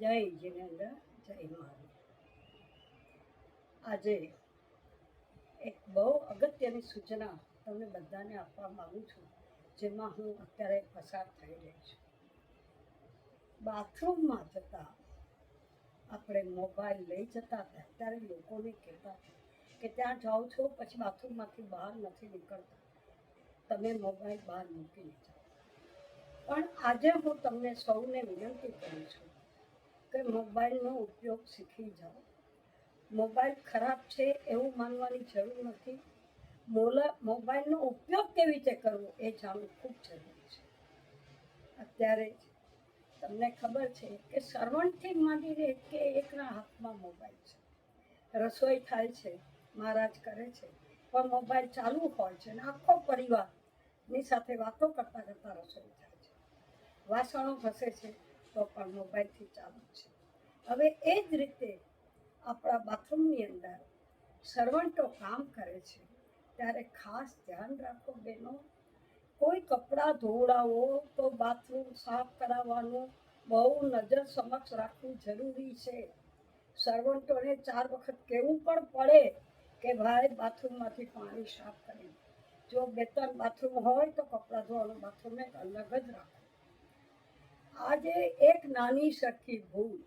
જય જિનેન્દ્ર, જય મહાવીર. આજે એક બહુ અગત્યની સૂચના તમને બધાને આપવા માગું છું, જેમાં હું અત્યારે પસાર થઈ રહી છું. બાથરૂમમાં જતા આપણે મોબાઈલ લઈ જતા હતા ત્યારે લોકોને કહેતા કે ત્યાં જાઓ છો પછી બાથરૂમમાંથી બહાર નથી નીકળતા. તમે મોબાઈલ બહાર મૂકીને જાઓ. પણ આજે હું તમને સૌને વિનંતી કરું છું કે મોબાઈલનો ઉપયોગ શીખી જાઓ. મોબાઈલ ખરાબ છે એવું માનવાની જરૂર નથી. મોલા, મોબાઈલનો ઉપયોગ કેવી રીતે કરવો એ જાણવું ખૂબ જરૂરી છે. અત્યારે તમને ખબર છે કે સર્વન્ટથી રહે કે એકના હાથમાં મોબાઈલ છે. રસોઈ થાય છે, મહારાજ કરે છે, પણ મોબાઈલ ચાલુ હોય છે અને આખો પરિવારની સાથે વાતો કરતાં કરતાં રસોઈ થાય છે. વાસણો ઘસે છે તો પણ મોબાઈલથી ચાલુ છે. હવે એ જ રીતે આપણા બાથરૂમની અંદર સર્વન્ટો કામ કરે છે. ત્યારે ખાસ ધ્યાન રાખો બહેનો, કોઈ કપડાં ધોવડાવો તો બાથરૂમ સાફ કરાવવાનું બહુ નજર સમક્ષ રાખવું જરૂરી છે. સર્વન્ટોને ચાર વખત કહેવું પણ પડે કે ભાઈ બાથરૂમમાંથી પાણી સાફ કરે જો બે ત્રણ બાથરૂમ હોય તો કપડાં ધોવાનું બાથરૂમ અલગ જ રાખો. આજે એક નાની સરખી ભૂલ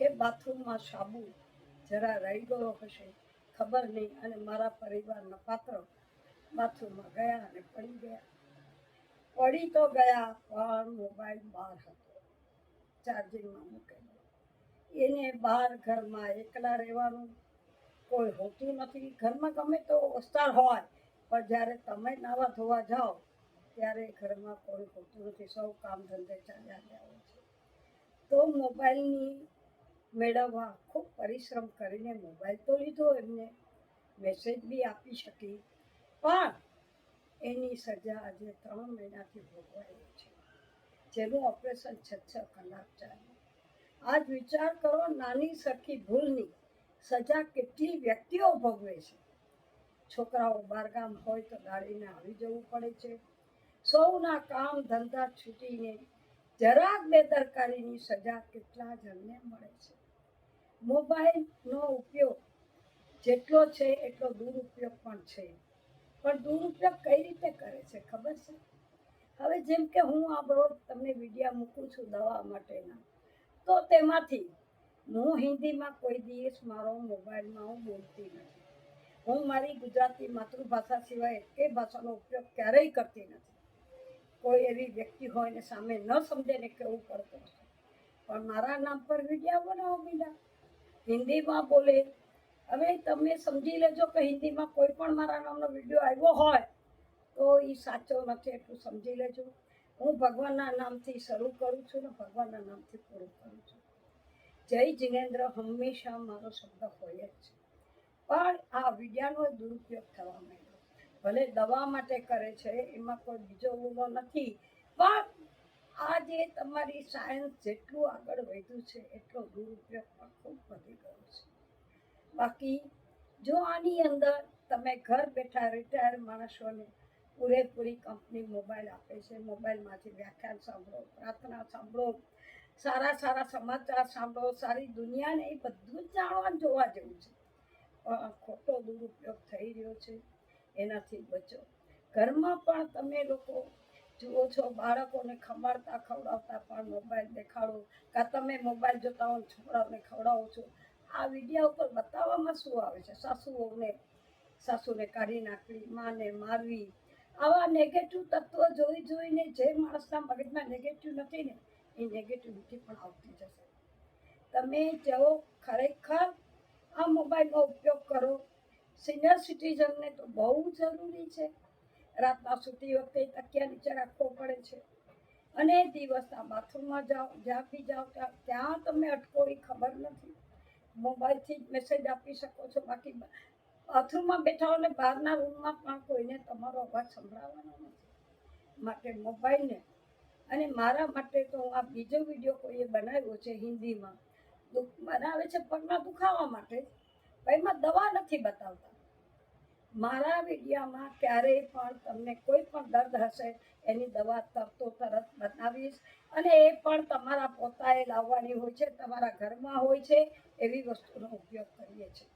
કે બાથરૂમમાં સાબુ જરા રહી ગયો હશે, ખબર નહીં અને મારા પરિવારના પાત્ર બાથરૂમમાં ગયા અને પડી ગયા. પડી તો ગયા, પણ મોબાઈલ બહાર હતો, ચાર્જિંગમાં મૂકેલો. એને બહાર ઘરમાં એકલા રહેવાનું કોઈ હોતું નથી. ઘરમાં ગમે તો વિસ્તાર હોય, પણ જ્યારે તમે નાવા ધોવા જાઓ ત્યારે ઘરમાં કોઈ હોતું નથી, સૌ કામ ધંધે ચાલ્યા ગયા હોય છે. તો મોબાઈલની મેળવવા ખૂબ પરિશ્રમ કરીને મોબાઈલ તો લીધો એમને, મેસેજ બી આપી શકી, પણ એની સજા આજે ત્રણ મહિનાથી ભોગવાયેલી છે. જેનું ઓપરેશન છ છ કલાક ચાલ્યું આજ વિચાર કરો, નાની સરખી ભૂલની સજા કેટલી વ્યક્તિઓ ભોગવે છે. છોકરાઓ બહારગામ હોય તો ગાડીને આવી જવું પડે છે. સૌના કામ ધંધા છૂટીને જરાક બેદરકારીની સજા કેટલા જણને મળે છે. મોબાઈલનો ઉપયોગ જેટલો છે એટલો દુરુપયોગ પણ છે. પણ દુરુપયોગ કઈ રીતે કરે છે ખબર છે? હવે જેમ કે હું આ રોજ તમને વિડીયા મૂકું છું દવા માટેના, તો તેમાંથી હું હિન્દીમાં કોઈ દિવસ મારો મોબાઈલમાં હું બોલતી નથી. હું મારી ગુજરાતી માતૃભાષા સિવાય એ ભાષાનો ઉપયોગ ક્યારેય કરતી નથી. કોઈ એવી વ્યક્તિ હોય ને સામે ન સમજે ને કેવું પડતું પણ મારા નામ પર વિડીયા બનાવો બીજા. હિન્દીમાં બોલે. હવે તમે સમજી લેજો કે હિન્દીમાં કોઈ પણ મારા નામનો વીડિયો આવ્યો હોય, તો એ સાચો નથી એટલું સમજી લેજો. હું ભગવાનના નામથી શરૂ કરું છું ને ભગવાનના નામથી પૂરું કરું છું. જય જિનેન્દ્ર, હંમેશા મારો શબ્દ હોય જ છે. પણ આ વિદ્યાનો દુરુપયોગ થવા માંડ્યો. ભલે દવા માટે કરે છે, એમાં કોઈ બીજો ગુનો નથી, પણ આ જે તમારી સાયન્સ જેટલું આગળ વધ્યું છે, એટલો દુરુપયોગ પણ ખૂબ વધી ગયો છે. બાકી, જો આની અંદર તમે ઘર બેઠા રિટાયર માણસોને પૂરેપૂરી કંપની મોબાઈલ આપે છે, મોબાઈલમાંથી વ્યાખ્યાન સાંભળો, પ્રાર્થના સાંભળો, સારા સારા સમાચાર સાંભળો, સારી દુનિયાને એ બધું જ જાણવા જોવા જેવું છે. પણ ખોટો દુરુપયોગ થઈ રહ્યો છે. એનાથી બચો. ઘરમાં પણ તમે લોકો જુઓ છો, બાળકોને ખમાડતા ખવડાવતા પણ મોબાઈલ દેખાડો કાં તમે મોબાઈલ જોતા હો છોકરાઓને ખવડાવો છો. આ વિડીયા ઉપર બતાવવામાં શું આવે છે? સાસુઓને, સાસુને કાઢી નાખવી, માને મારવી. આવા નેગેટિવ તત્વો જોઈ જોઈને જે માણસના મગજમાં નેગેટિવ નથી ને, એ નેગેટિવિટી પણ આવતી જશે. તમે જેઓ, ખરેખર આ મોબાઈલનો ઉપયોગ કરો. સિનિયર સિટીઝનને તો બહુ જરૂરી છે. રાતના સૂતી વખતે તકિયા નીચે રાખવો પડે છે. અને દિવસના બાથરૂમમાં જાઓ જ્યાં બી જાઓ ત્યાં ત્યાં તમને અટકોળી ખબર નથી. મોબાઈલથી જ મેસેજ આપી શકો છો. બાકી બાથરૂમમાં બેઠા હોય બહારના રૂમમાં પણ કોઈને તમારો અવાજ સંભળાવવાનો નથી. માટે મોબાઈલને, અને મારા માટે તો આ બીજો વીડિયો કોઈએ બનાવ્યો છે હિન્દીમાં. દુઃખ બનાવે છે પગના દુખાવા માટે. પણ એમાં દવા નથી બતાવતા. મારા વિડીયામાં ક્યારેય પણ તમને કોઈ પણ દર્દ હશે, એની દવા તરતો તરત બતાવીશ અને એ પણ તમારા પોતાએ લાવવાની હોય છે, તમારા ઘરમાં હોય છે, એવી વસ્તુનો ઉપયોગ કરીએ છીએ.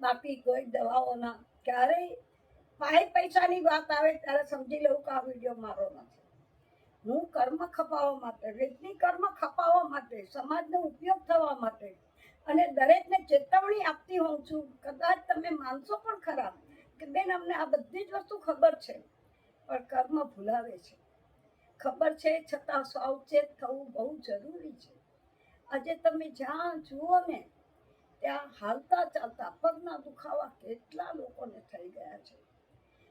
બાકી કોઈ દવાઓના ક્યારેય પાંચ પૈસાની વાત આવે ત્યારે સમજી લેવું કે આ વીડિયો મારો નથી. હું કર્મ ખપાવવા માટે વેદની કર્મ ખપાવવા માટે, સમાજનો ઉપયોગ થવા માટે અને દરેકને ચેતવણી આપતી હોઉં છું. કદાચ તમે માનશો પણ ખરા કે બેન, અમને આ બધી જ વસ્તુ ખબર છે, પણ કર્મ ભૂલાવે છે. ખબર છે, છતાં સાવચેત થવું બહુ જરૂરી છે. આજે તમે જ્યાં જુઓ ને, ત્યાં હાલતા ચાલતા પગના દુખાવા કેટલા લોકોને થઈ ગયા છે.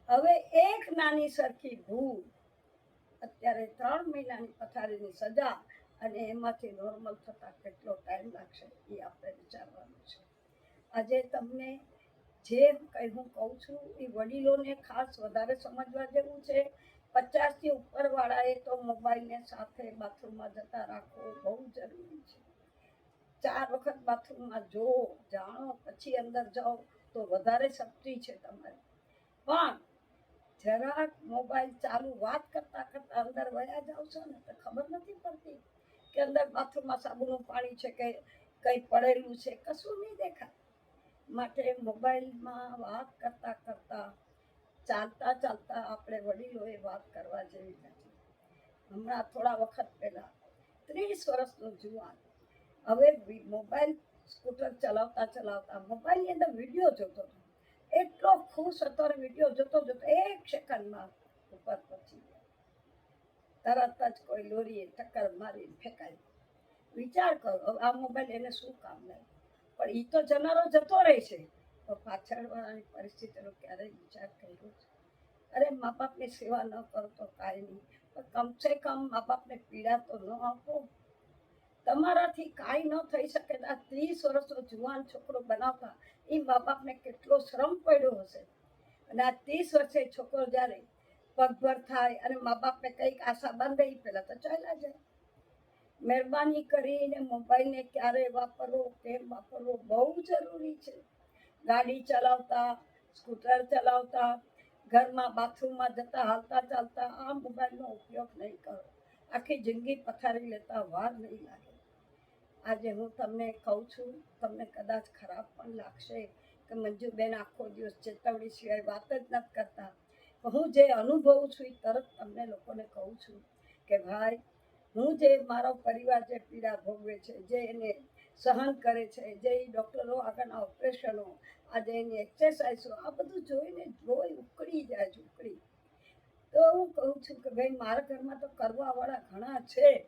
હવે એક નાની સરખી ભૂલ, અત્યારે ત્રણ મહિનાની પથારીની સજા અને એમાંથી નોર્મલ થતાં કેટલો ટાઈમ લાગશે એ આપણે વિચારવાનું છે. આજે તમને જે કંઈ હું કહું છું, એ વડીલોને ખાસ વધારે સમજવા જેવું છે. પચાસથી ઉપરવાળાએ તો મોબાઈલને સાથે બાથરૂમમાં જતા રાખવો બહુ જરૂરી છે. ચાર વખત બાથરૂમમાં જો જાણો, પછી અંદર જાઓ તો વધારે શક્તિ છે તમારી. પણ જરાક મોબાઈલ ચાલુ વાત કરતાં કરતાં અંદર વયા જાવ છો ને તો ખબર નથી પડતી. કે અંદર બાથરૂમમાં સાબુનું પાણી છે, કે કંઈ પડેલું છે, કશું નહીં દેખાય માટે મોબાઈલમાં વાત કરતા કરતાં, ચાલતા ચાલતા આપણે વડીલોએ વાત કરવા જેવી નથી. હમણાં થોડા વખત પહેલાં, ત્રીસ વર્ષનો જુવાન. હવે મોબાઈલ સ્કૂટર ચલાવતા ચલાવતા, મોબાઈલની અંદર વીડિયો જોતો હતો. એટલો ખુશ હતો અને વીડિયો જોતો જોતો એક સેકન્ડમાં ઉપર પહોંચી ગયો. તરત જ કોઈ લોરીએ ટક્કર મારીને ફેંકાઈ વિચાર કરો, હવે આ મોબાઈલ એને શું કામ લાગે પણ એ તો જનારો જતો રહે છે. તો પાછળવાળાની પરિસ્થિતિનો ક્યારેય વિચાર કર્યો છે અરે, મા બાપની સેવા ન કરો તો કાંઈ નહીં. પણ કમસે કમ મા બાપને પીડા તો ન આપો. તમારાથી કાંઈ ન થઈ શકે આ ત્રીસ વર્ષનો જુવાન છોકરો બનાવતા એ મા બાપને કેટલો શ્રમ પડ્યો હશે. અને આ ત્રીસ વર્ષે છોકરો જ્યારે પગભર થાય અને મા બાપને કંઈક આશા બાંધે પહેલાં તો ચાલ્યા જાય. મહેરબાની કરીને મોબાઈલને ક્યારે વાપરવો, કેમ વાપરવો બહુ જરૂરી છે. ગાડી ચલાવતા, સ્કૂટર ચલાવતા, ઘરમાં બાથરૂમમાં જતા, હાલતા ચાલતા આ મોબાઈલનો ઉપયોગ નહીં કરો. આખી જિંદગી પથારી લેતા વાર નહીં લાગે. આજે હું તમને કહું છું, તમને કદાચ ખરાબ પણ લાગશે કે મંજુબેન આખો દિવસ ચેતવણી સિવાય વાત જ નથી કરતા. હું જે અનુભવું છું એ તરત તમને લોકોને કહું છું કે ભાઈ, હું જે મારો પરિવાર જે પીડા ભોગવે છે, જે એને સહન કરે છે, જે એ ડૉક્ટરો આગળના ઓપરેશનો, આજે એની એક્સરસાઇઝો આ બધું જોઈને જોઈ ઉકળી જાય છે, ઉકળી. તો હું કહું છું કે ભાઈ, મારા ઘરમાં તો કરવાવાળા ઘણા છે,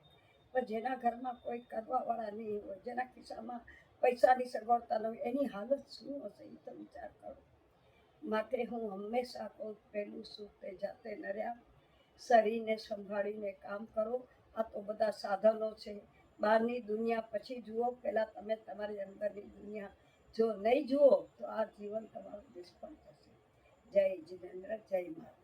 પણ જેના ઘરમાં કોઈ કરવાવાળા નહીં હોય, જેના ખિસ્સામાં પૈસાની સગવડતા ન હોય, એની હાલત શું હશે એ તો વિચાર કરો. માટે હું હંમેશા કહું પહેલું સુખ તે જાતે નર્યા, શરીરને સંભાળીને કામ કરો. આ તો બધા સાધનો છે. બહારની દુનિયા પછી જુઓ, પહેલાં તમે તમારી અંદરની દુનિયા. જો નહીં જુઓ, તો આ જીવન તમારું નિષ્ફળ થશે જય જીનેન્દ્ર જય માતા